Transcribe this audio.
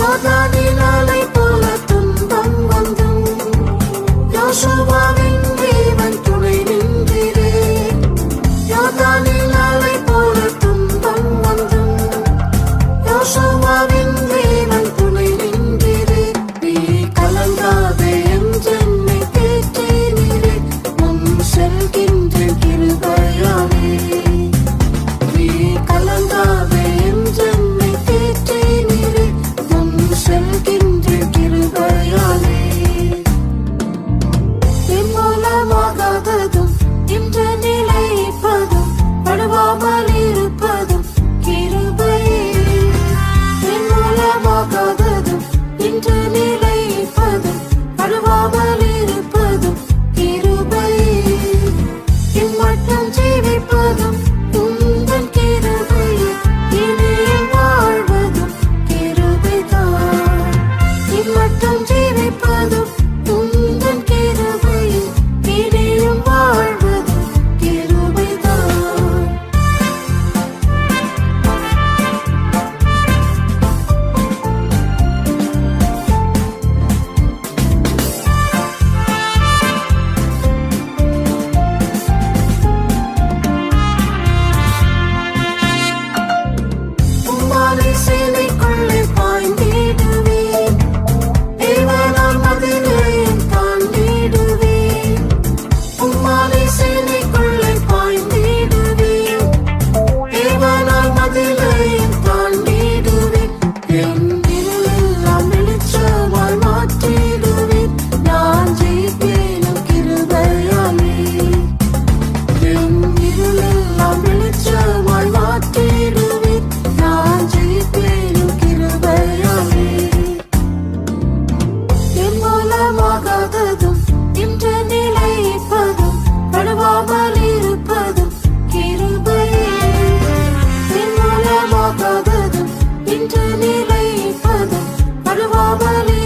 யோகாவினாலை போல துன்பம் வந்தும். யோசுவாவின் தேவன் துணை நின்றே யோகாவினாலை போல துன்பம் வந்தும். யோசுவாவின் தேவன் துணை நின்றே நீ கலங்காதே என்றென்னை தேற்றினீரே முன் செல்கின்ற கிருபையாவே வைப்பது பழுவாமலே